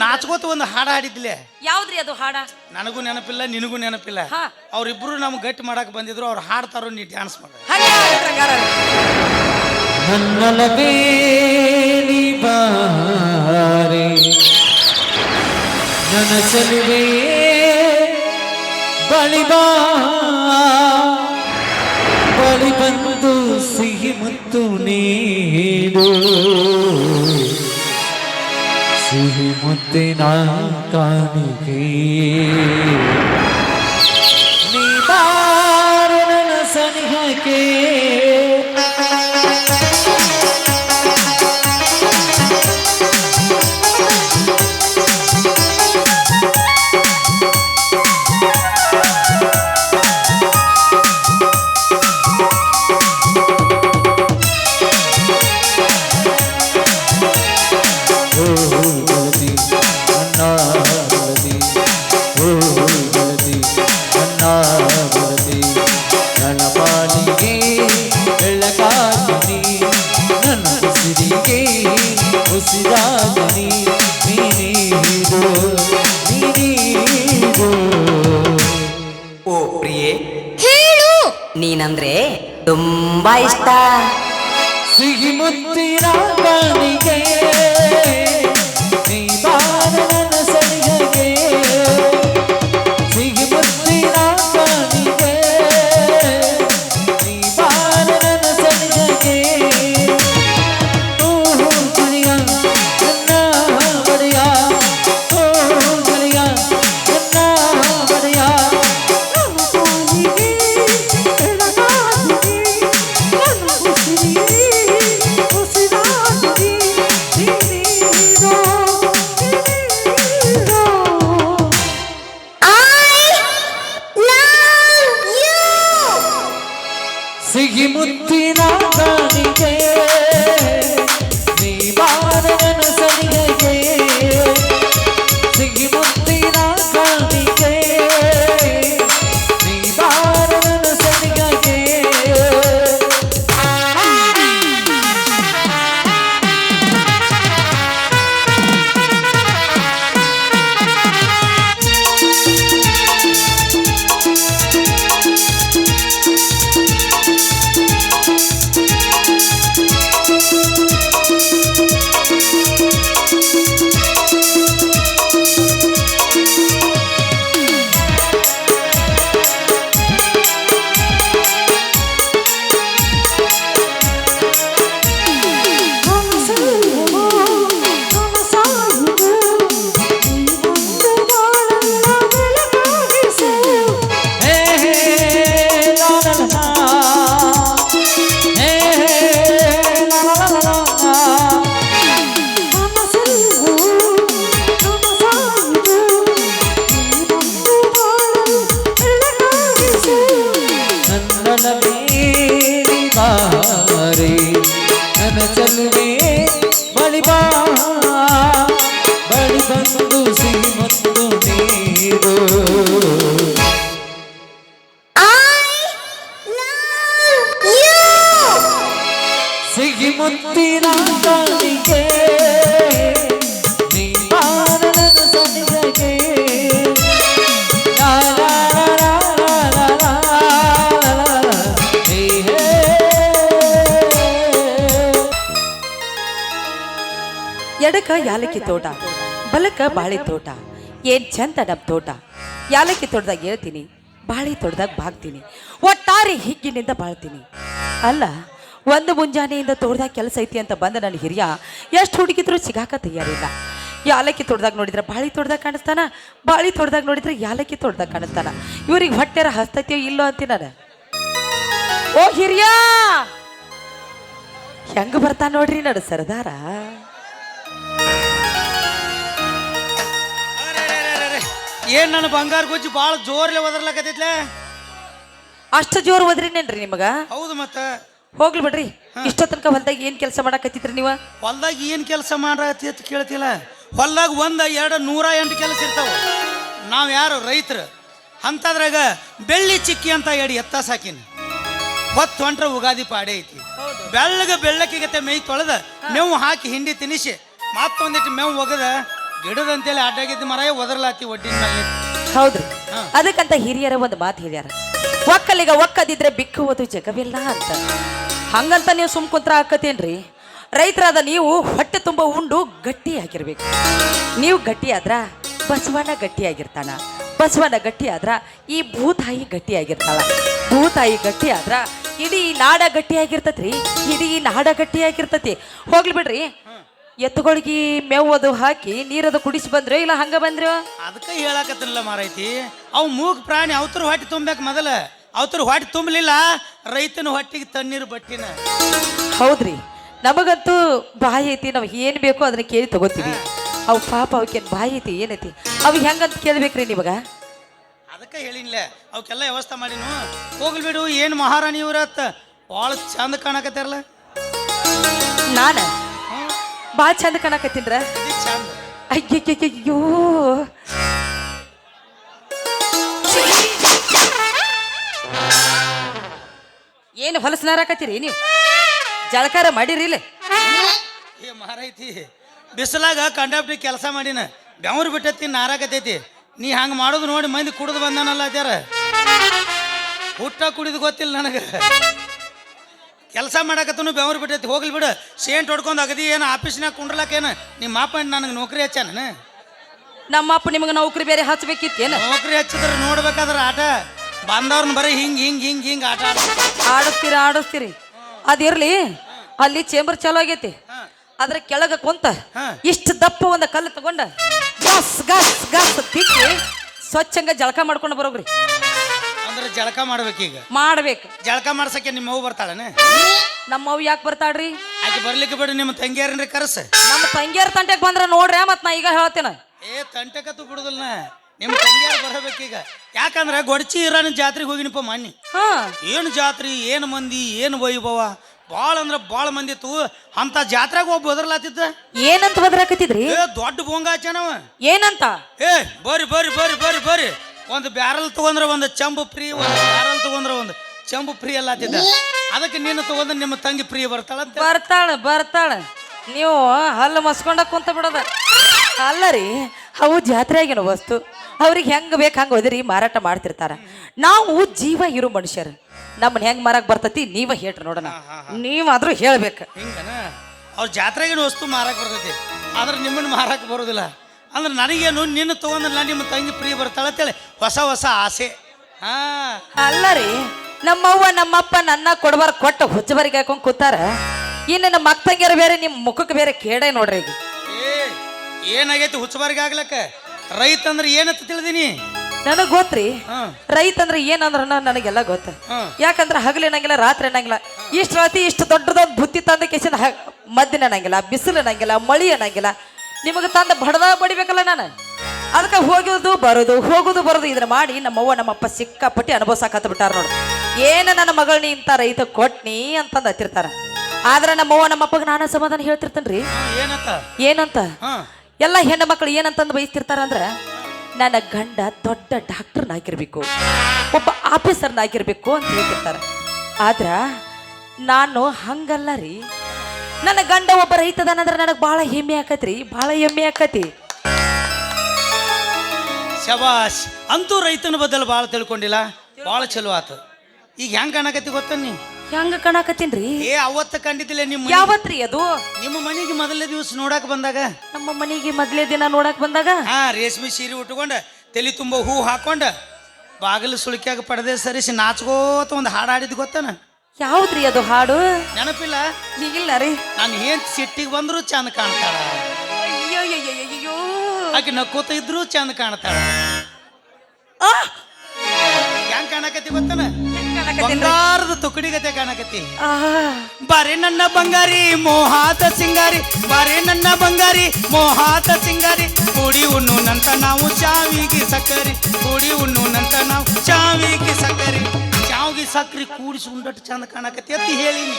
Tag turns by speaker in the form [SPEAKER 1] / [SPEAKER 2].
[SPEAKER 1] ನಾಚ್ಕೋತ ಒಂದು ಹಾಡ ಹಾಡಿದ್ಲೆ.
[SPEAKER 2] ಯಾವ್ದ್ರಿ ಅದು ಹಾಡ?
[SPEAKER 1] ನನಗೂ ನೆನಪಿಲ್ಲ ನಿನಗೂ ನೆನಪಿಲ್ಲ.
[SPEAKER 2] ಹಾ.
[SPEAKER 1] ಅವ್ರಿಬ್ರು ನಮ್ಗೆ ಗಟ್ಟಿ ಮಾಡಕ್ ಬಂದಿದ್ರು ಅವ್ರು ಹಾಡ್ತಾರೋ ನೀ ಡ್ಯಾನ್ಸ್ ಮಾಡ.
[SPEAKER 2] ಹಂಗೆ
[SPEAKER 3] ಬೇಲಿ ಬಾರೆ. ನನ್ನ ಸಲುವೆ ಬಳಿ ಬಾ. ಬಳಿ ಬಂದು ಸಿಹಿ ಮುತ್ತು ನೀಡು. सिहि मुद्दिना कानिके ಓ
[SPEAKER 4] ಪ್ರಿಯೆ.
[SPEAKER 5] ಹೇಳು.
[SPEAKER 4] ನೀನಂದ್ರೆ ತುಂಬಾ ಇಷ್ಟ.
[SPEAKER 3] ಸಿಹಿ ಮುತ್ತಿನ ಕಾಣಿಗೆ ಸಿಗಿ ಮುತ್ತಿನ
[SPEAKER 5] ಕಾಣಿಕೆ
[SPEAKER 3] ಸಿಗಿ ಮುತ್ತಿನ ಕಾಣಿಕೆ
[SPEAKER 2] ಎಡಕ ಯಾಲಕ್ಕಿ ತೋಟ, ಬಲಕ ಬಾಳೆ ತೋಟ, ಏನ್ ಚಂದ ನಮ್ಮ ತೋಟ. ಯಾಲಕ್ಕಿ ತೋಟದಾಗ ಹೇಳ್ತೀನಿ, ಬಾಳೆ ತೋಟದಾಗ ಬಾಗ್ತೀನಿ, ಒಟ್ಟಾರೆ ಹಿಗ್ಗಿನಿಂದ ಬಾಳ್ತೀನಿ. ಅಲ್ಲ ಒಂದು ಮುಂಜಾನೆಯಿಂದ ತೋಟದಾಗ ಕೆಲಸ ಐತಿ ಅಂತ ಬಂದ ನನ್ನ ಹಿರಿಯ ಎಷ್ಟು ಹುಡುಗಿದ್ರು ಸಿಗಾಕ ತಯಾರಿಲ್ಲ. ಯಾಲಕ್ಕಿ ತೋಟದಾಗ ನೋಡಿದ್ರೆ ಬಾಳಿ ತೋಟದಾಗ ಕಾಣಿಸ್ತಾನ ಬಾಳಿ ತೋಟದಾಗ ನೋಡಿದ್ರೆ ಯಾಲಕ್ಕಿ ತೋಟದಾಗ ಕಾಣಿಸ್ತಾನ. ಇವ್ರಿಗೆ ಹೊಟ್ಟೆರ ಹಸ್ತೈತಿಯೋ ಇಲ್ಲೋ ಅಂತೀನಿ ನಾನು ಓ ಹಿರಿಯ! ಹೆಂಗ ಬರ್ತಾ ನೋಡ್ರಿ ನಡು ಸರದಾರ?
[SPEAKER 1] ಏನ್ ನನ್ನ ಬಂಗಾರ ಗುಜ್ಜಿ ಭಾಳ ಜೋರ್ಲೆ ಒದರ್ಲಕತ್ತೈತ್ಲೆ?
[SPEAKER 2] ಅಷ್ಟು ಜೋರು ಒದ್ರಿನೇನ್ರಿ ನಿಮಗ?
[SPEAKER 1] ಹೌದು ಮತ್ತ.
[SPEAKER 2] ಹೋಗ್ಲಿ ಬಿಡ್ರಿ. ಇಷ್ಟೋ ತನಕ ಹೊಲ್ದಾಗ ಏನ್ ಕೆಲಸ ಮಾಡಕತ್ತಿದ್ರಿ ನೀವ?
[SPEAKER 1] ಹೊಲ್ದಾಗ ಏನ್ ಕೆಲಸ ಮಾಡತ್ತಿ ಅಂತ ಕೇಳ್ತಿಲ್ಲ. ಹೊಲ್ದಾಗ ಒಂದ ಎರಡು ನೂರ ಎಂಟು ಕೆಲಸ ಇರ್ತಾವ. ನಾವ್ ಯಾರು ರೈತರು. ಅಂತದ್ರಾಗ ಬೆಳ್ಳಿ ಚಿಕ್ಕಿ ಅಂತ ಎಡಿ ಎತ್ತ ಸಾಕಿನಿ. ಹೊತ್ತು ಹೊಂಟ್ರ ಉಗಾದಿ ಪಾಡೆ ಐತಿ. ಬೆಳ್ಳಗ ಬೆಳ್ಳಕ್ಕಿಗತ್ತೆ ಮೈ ತೊಳೆದ ಮೇವು ಹಾಕಿ ಹಿಂಡಿ ತಿನಿಸಿ ಮತ್ತೊಂದಿಟ್ಟು ಮೇವು ಒಗದ ಗಿಡದಂತೇಳಿ ಅಡ್ಡಾಗಿದ್ದ ಮರ ಒದರ್ಲಾತಿ ಒಡ್ಡಿನ ಮೇಲೆ.
[SPEAKER 2] ಹೌದ್ರಿ.
[SPEAKER 1] ಹಾ.
[SPEAKER 2] ಅದಕ್ಕಂತ ಹಿರಿಯರ ಒಂದು ಮಾತು ಹೇಳ್ಯಾರ. ಒಕ್ಕಲಿಗ ಒಕ್ಕದಿದ್ರೆ ಬಿಕ್ಕುವುದು ಜಗವಿಲ್ಲ ಅಂತ. ಹಂಗಂತ ನೀವು ಸುಮ್ ಕುಂತ್ರ ಹಾಕತೇನ್ರಿ ರೈತರಾದ ನೀವು ಹೊಟ್ಟೆ ತುಂಬ ಉಂಡು ಗಟ್ಟಿಯಾಗಿರ್ಬೇಕು. ನೀವು ಗಟ್ಟಿಯಾದ್ರ ಬಸವಣ್ಣ ಗಟ್ಟಿಯಾಗಿರ್ತಾನ. ಬಸವಣ್ಣ ಗಟ್ಟಿಯಾದ್ರ ಈ ಭೂತಾಯಿ ಗಟ್ಟಿಯಾಗಿರ್ತಾಳ. ಭೂತಾಯಿ ಗಟ್ಟಿಯಾದ್ರ, ಇಡೀ ನಾಡ ಗಟ್ಟಿಯಾಗಿರ್ತತ್ರಿ. ಇಡೀ ನಾಡ ಗಟ್ಟಿಯಾಗಿರ್ತತಿ. ಹೋಗ್ಲಿ ಬಿಡ್ರಿ. ಎತ್ತುಗಳಿಗೆ ಮೇವು ಅದು ಹಾಕಿ ನೀರದು ಕುಡಿಸಿ ಬಂದ್ರೆ ಇಲ್ಲ ಹಂಗ ಬಂದ್ರು?
[SPEAKER 1] ಅದಕ್ಕೆ ಹೇಳಕತ್ತಿಲ್ಲ ಮಾರೈತಿ. ಅವು ಮೂಗ್ ಪ್ರಾಣಿ ಅವತರ ಹೊಟ್ಟೆ ತುಂಬಬೇಕು ಮೊದಲ. ಅವತರ ಹೊಟ್ಟೆ ತುಂಬಲಿಲ್ಲ ರೈತನ ಹೊಟ್ಟಿಗೆ ತಣ್ಣೀರು ಬಟ್ಟಿನ.
[SPEAKER 2] ಹೌದ್ರಿ. ನಮಗಂತೂ ಬಾಯಿ ಐತಿ ನಾವು ಏನ್ ಬೇಕೋ ಅದನ್ನ ಕೇಳಿ ತಗೋತೀವಿ. ಅವು ಪಾಪ ಅವಕ್ಕೆ ಬಾಯಿ ಐತಿ ಏನೈತಿ ಅವು ಹೆಂಗಂತ ಕೇಳ್ಬೇಕ್ರಿ ನಿಮಗ?
[SPEAKER 1] ಅದಕ್ಕೆ ಹೇಳಿನ್ಲ ಅವಕ್ಕೆಲ್ಲ ವ್ಯವಸ್ಥೆ ಮಾಡಿನು. ಹೋಗ್ಲಿ ಬಿಡು ಏನು ಮಹಾರಾಣಿ ಇವ್ರತ್ತ ಭಾಳ ಚಂದ ಕಾಣಕತ್ತಾರಲ್ಲ.
[SPEAKER 2] ನಾನ? ಭಾಳ ಚಂದ ಕಾಣಕತ್ತೀನ್ರ? ಅಯ್ಯೋ ಏನು ಹೊಲಸು ನಾರಾಕತ್ತೀರಿ ನೀವು? ಜಳಕಾರ ಮಾಡಿರಿ ಇಲ್ಲಿ?
[SPEAKER 1] ಏ ಮಾರೈತಿ ಬಿಸಿಲಾಗ ಕಂಡಾಪ್ಟಿ ಕೆಲಸ ಮಾಡಿನ ಬೆವ್ರು ಬಿಟ್ಟತಿ ನಾರಾಕತೈತಿ ನೀ ಹಂಗೆ ಮಾಡೋದು ನೋಡಿ ಮಂದಿ ಕುಡಿದು ಬಂದಾನಲ್ಲ ಅದ್ಯಾರ? ಹುಟ್ಟ ಕುಡಿದು ಗೊತ್ತಿಲ್ಲ ನನಗೆ. ಕೆಲಸ ಮಾಡಕತ್ತನು ಬೆವರು ಬಿಟ್ಟೈತಿ. ಹೋಗ್ಲಿ ಬಿಡು. ಸೇಂಟ್ ಹೊಡ್ಕೊಂಡು ಅಗದಿ ಏನು ಆಫೀಸ್ನಾಗ ಕುಂಡ್ರಲಾಕೇನು ನಿಮ್ಮ ಮಾಪ ನನಗೆ ನೌಕರಿ ಹಚ್ಚಾನ
[SPEAKER 2] ನಮ್ಮಪ್ಪ ನಿಮಗೆ ನೌಕರಿ ಬೇರೆ ಹಚ್ಬೇಕಿತ್ತೇನು
[SPEAKER 1] ನೌಕರಿ ಹಚ್ಚಿದ್ರೆ ನೋಡ್ಬೇಕಾದ್ರೆ ಆಟ. ಬಂದವ್ರನ್ನ ಬರೀ ಹಿಂಗೆ ಹಿಂಗೆ ಹಿಂಗೆ ಹಿಂಗೆ ಆಟ
[SPEAKER 2] ಆಡಸ್ತೀರಿ ಆಡಸ್ತೀರಿ. ಅದಿರ್ಲಿ ಅಲ್ಲಿ ಚೇಂಬರ್ ಚಾಲು ಆಗೈತಿ. ಅದ್ರ ಕೆಳಗ ಕುಂತ. ಇಷ್ಟು ದಪ್ಪ ಒಂದು ಕಲ್ಲು ತಗೊಂಡ ಗಸ್ ಗಸ್ ಗಸ್ ತಿಕ್ಕಿ ಸ್ವಚ್ಛಂಗ ಜಳಕ ಮಾಡ್ಕೊಂಡು ಬರೋಗ್ರಿ.
[SPEAKER 1] ಅಂದ್ರೆ ಜಳಕ ಮಾಡ್ಬೇಕೀಗ
[SPEAKER 2] ಮಾಡ್ಬೇಕು.
[SPEAKER 1] ಜಳಕ ಮಾಡ್ಸಕ್ಕೆ ನಿಮ್ಮ ಅವ್ವ ನಮ್ಮ
[SPEAKER 2] ನಮ್ಮವ್ ಯಾಕೆ ಬರ್ತಾಳ್ರಿ?
[SPEAKER 1] ಆಕೆ ಬರ್ಲಿಕ್ಕೆ ಬಿಡು ನಿಮ್ಮ ತಂಗಿಯಾರನ್ರಿ ಕರೆಸ.
[SPEAKER 2] ನಮ್ಮ ತಂಗಿಯರ್ ತಂಟೆಗೆ ಬಂದ್ರ ನೋಡ್ರಿ ಮತ್ ನಾ ಈಗ ಹೇಳ್ತೇನೆ.
[SPEAKER 1] ಏ ತಂಟಕತ್ತು ಬಿಡುದಿಲ್ಲ. ನಿಮ್ಮ ತಂಗಿಯಾರು ಬರಬೇಕೀಗ ಯಾಕಂದ್ರೆ ಗೊಡಚಿ ಇರಾನ ಜಾತ್ರೆಗೆ ಹೋಗಿನಪ್ಪ ಮನ್ನಿ
[SPEAKER 2] ಹಾ.
[SPEAKER 1] ಏನು ಜಾತ್ರೆ ಏನು ಮಂದಿ ಏನು ವೈಭವ? ಭಾಳ ಅಂದ್ರೆ ಭಾಳ ಮಂದಿ ಇತ್ತು. ಅಂತ ಜಾತ್ರೆಗೆ ಒಬ್ಬ ಬದರ್ಲಾತಿದ್ದ
[SPEAKER 2] ಏನಂತ ಬದ್ರಾಕತ್ತಿದ್ರಿ
[SPEAKER 1] ಏ ದೊಡ್ಡ ಬೋಂಗಾಚನವ
[SPEAKER 2] ಏನಂತ?
[SPEAKER 1] ಏ ಬರ್ರಿ ಬರ್ರಿ ಬರ್ರಿ ಬರ್ರಿ ಬರ್ರಿ. ಒಂದು ಬ್ಯಾರಲ್ ತಗೊಂಡ್ರೆ ಒಂದು ಚಂಬು ಫ್ರೀ ಒಂದು ಬ್ಯಾರಲ್ ತಗೊಂಡ್ರೆ ಒಂದು ಚಂಬು ಫ್ರೀ ಎಲ್ಲ ಆತಿದ್ದ. ಅದಕ್ಕೆ ನೀನು ತಗೊಂಡ್ರೆ ನಿಮ್ಮ ತಂಗಿ ಫ್ರೀ ಬರ್ತಾಳ
[SPEAKER 2] ಬರ್ತಾಳ ಬರ್ತಾಳ. ನೀವು ಹಲ್ಲು ಮಸ್ಕೊಂಡ ಕುಂತ ಬಿಡೋದ. ಅಲ್ಲ ರೀ ಅವು ಜಾತ್ರೆಯಾಗಿನ ವಸ್ತು. ಅವ್ರಿಗೆ ಹೆಂಗ್ ಬೇಕು ಹಂಗೆ ಒದರಿ ಮಾರಾಟ ಮಾಡ್ತಿರ್ತಾರ. ನಾವು ಜೀವ ಇರೋ ಮನುಷ್ಯರು. ನಮ್ಮನ್ನ ಹೆಂಗ್ ಮಾರಕ್ ಬರ್ತತಿ ನೀವ ಹೇಳ್ರಿ ನೋಡೋಣ. ನೀವಾದ್ರೂ ಹೇಳ್ಬೇಕು.
[SPEAKER 1] ಹಿಂಗನ? ಅವ್ರ ಜಾತ್ರೆಗಿನ ವಸ್ತು ಮಾರಕ್ ಬರ್ತೈತಿ. ಆದ್ರೆ ನಿಮ್ಮನ್ನ ಮಾರಕ್ ಬರೋದಿಲ್ಲ. ಅಂದ್ರೆ ನನಗೇನು ನಿನ್ನ ತಗೊಂಡ್ರೆ ನಾನು ನಿಮ್ಮ ತಂಗಿ ಪ್ರಿಯ ಬರ್ತಾಳೆ ಅಂತೇಳಿ ಹೊಸ ಹೊಸ ಆಸೆ. ಹಾ.
[SPEAKER 2] ಅಲ್ಲ ರೀ ನಮ್ಮವ್ವ ನಮ್ಮಪ್ಪ ನನ್ನ ಕೊಡಬಾರ ಕೊಟ್ಟ ಹುಚ್ಚಬರಿಗೆ ಹಾಕೊಂಡ್ ಕೂತಾರ. ಇನ್ನು ನಮ್ಮ ಅಕ್ಕಂಗಿಯರು ಬೇರೆ ನಿಮ್ಮ ಮುಖಕ್ಕೆ ಬೇರೆ ಕೇಡೆ ನೋಡ್ರಿ ಈಗ.
[SPEAKER 1] ಏ ಏನಾಗೈತಿ ಹುಚ್ಚಬಾರಿಗೆ ಆಗ್ಲಕ್ಕ? ರೈತ ಅಂದ್ರೆ ಏನಂತ ತಿಳಿದೀನಿ?
[SPEAKER 2] ನನಗ್ ಗೊತ್ತ್ರಿ
[SPEAKER 1] ಹಾ.
[SPEAKER 2] ರೈತ ಅಂದ್ರೆ ಏನಂದ್ರ ನನಗೆಲ್ಲ ಗೊತ್ತ.
[SPEAKER 1] ಹಾ.
[SPEAKER 2] ಯಾಕಂದ್ರೆ ಹಗಲು ಅನ್ನಂಗಿಲ್ಲ ರಾತ್ರಿ ಅನ್ನಂಗಿಲ್ಲ. ಇಷ್ಟು ರಾತ್ರಿ ಇಷ್ಟು ದೊಡ್ಡದೊಂದು ಬುತ್ತಿ ತಂದ ಕೇಸಿನ ಮದ್ದಿನ ಅನ್ನಂಗಿಲ್ಲ ಬಿಸಿಲು ಅನ್ನಂಗಿಲ್ಲ ಮಳಿ ಅನ್ನಂಗಿಲ್ಲ. ನಿಮಗೆ ತಂದ ಬಡದ ಬಡಿಬೇಕಲ್ಲ ನಾನು? ಅದಕ್ಕೆ ಹೋಗೋದು ಬರೋದು ಹೋಗೋದು ಬರೋದು ಇದನ್ನ ಮಾಡಿ ನಮ್ಮವ್ವ ನಮ್ಮಪ್ಪ ಸಿಕ್ಕಾಪಟ್ಟಿ ಅನುಭವಿಸಾಕತ್ತ ಬಿಟ್ಟಾರ ನೋಡು. ಏನು ನನ್ನ ಮಗಳನ್ನ ಇಂಥ ರೈತ ಕೊಟ್ನಿ ಅಂತಂದು ಹತ್ತಿರ್ತಾರ. ಆದ್ರೆ ನಮ್ಮವ್ವ ನಮ್ಮಪ್ಪಗೆ ನಾನು ಸಮಾಧಾನ ಹೇಳ್ತಿರ್ತೇನ್ರಿ.
[SPEAKER 1] ಏನಂತ?
[SPEAKER 2] ಎಲ್ಲ ಹೆಣ್ಣು ಮಕ್ಕಳು ಏನಂತಂದು ಬಯಸ್ತಿರ್ತಾರ ಅಂದ್ರೆ ನನ್ನ ಗಂಡ ದೊಡ್ಡ ಡಾಕ್ಟರ್ನಾಗಿರ್ಬೇಕು ಒಬ್ಬ ಆಫೀಸರ್ನಾಗಿರ್ಬೇಕು ಅಂತ ಹೇಳ್ತಿರ್ತಾರೆ. ಆದ್ರೆ ನಾನು ಹಂಗಲ್ಲ ರೀ. ನನ್ನ ಗಂಡ ಒಬ್ಬ ರೈತದನಂದ್ರೆ ನನಗೆ ಬಹಳ ಹೆಮ್ಮೆ ಆಕತ್ರಿ ಬಹಳ ಹೆಮ್ಮೆ ಆಕತಿ
[SPEAKER 1] ಶಬಾಷ್ ಅಂತೂ ರೈತನ ಬದಲು ಭಾಳ ತಿಳ್ಕೊಂಡಿಲ್ಲ ಭಾಳ ಚಲೋ ಆತು. ಈಗ ಹೆಂಗ್ ಕಾಣಕತ್ತಿ ಗೊತ್ತ ನೀ?
[SPEAKER 2] ಹೆಂಗ ಕಾಣಕತ್ತೀನ್ರಿ?
[SPEAKER 1] ಏ ಅವತ್ತ ಕಂಡಿದ್ದಿಲ್ಲ ನಿಮ್ಮ
[SPEAKER 2] ಯಾವತ್ರಿ ಅದು?
[SPEAKER 1] ನಿಮ್ಮ ಮನೆಗೆ ಮೊದಲನೇ ದಿವಸ ನೋಡಕ್ ಬಂದಾಗ?
[SPEAKER 2] ನಮ್ಮ ಮನೆಗೆ ಮೊದಲೇ ದಿನ ನೋಡಕ್ ಬಂದಾಗ?
[SPEAKER 1] ಹಾ ರೇಷ್ಮೆ ಸೀರೆ ಉಟ್ಕೊಂಡ ತಲೆ ತುಂಬ ಹೂ ಹಾಕೊಂಡ ಬಾಗಿಲು ಸುಳಿಕ್ಯಾಗ ಪಡೆದೇ ಸರಿಸಿ ನಾಚ್ಕೋತ ಒಂದು ಹಾಡು ಹಾಡಿದ್ ಗೊತ್ತನ?
[SPEAKER 2] ಯಾವ್ದ್ರಿ ಅದು ಹಾಡು?
[SPEAKER 1] ನೆನಪಿಲ್ಲ?
[SPEAKER 2] ಈಗಿಲ್ಲ ರೀ.
[SPEAKER 1] ನಾನು ಏನ್ ಸಿಟ್ಟಿಗೆ ಬಂದ್ರು ಚಂದ ಕಾಣ್ತಾಳ.
[SPEAKER 2] ಅಯ್ಯೋ ಅಯ್ಯೋ ಅಯ್ಯೋ
[SPEAKER 1] ಆಕೆ ನಕ್ಕೋತ ಇದ್ರು ಚಂದ ಕಾಣ್ತಾಳ.
[SPEAKER 2] ಆ!
[SPEAKER 1] ಹೆಂಗ್ ಕಾಣಕತ್ತಿ ಗೊತ್ತನ?
[SPEAKER 2] ಕಾಣಕತ್ತೀನ್ರಿ?
[SPEAKER 1] ಬಂಗಾರದ ತುಕಡಿಗತೆ ಕಾಣಕತ್ತಿ.
[SPEAKER 2] ಆ.
[SPEAKER 1] ಬಾರೆ ನನ್ನ ಬಂಗಾರಿ ಮೋಹಾತ ಸಿಂಗಾರಿ. ಬಾರೆ ನನ್ನ ಬಂಗಾರಿ ಮೋಹಾತ ಸಿಂಗಾರಿ. ಕೂಡಿ ಉಣ್ಣುನಂತ ನಾವು ಚಾವಿಗೆ ಸಕ್ಕರಿ. ಕೂಡಿ ಉಣ್ಣುನಂತ ನಾವು ಚಾವಿಗೆ ಸಕ್ಕರಿ. ಚಾವಿಗೆ ಸಕ್ರಿ ಕೂಡಿಸಿ ಉಂಡಟ್ಟು ಚಂದ ಕಾಣಕತ್ತಿ ಅತ್ತಿ ಹೇಳಿನಿ.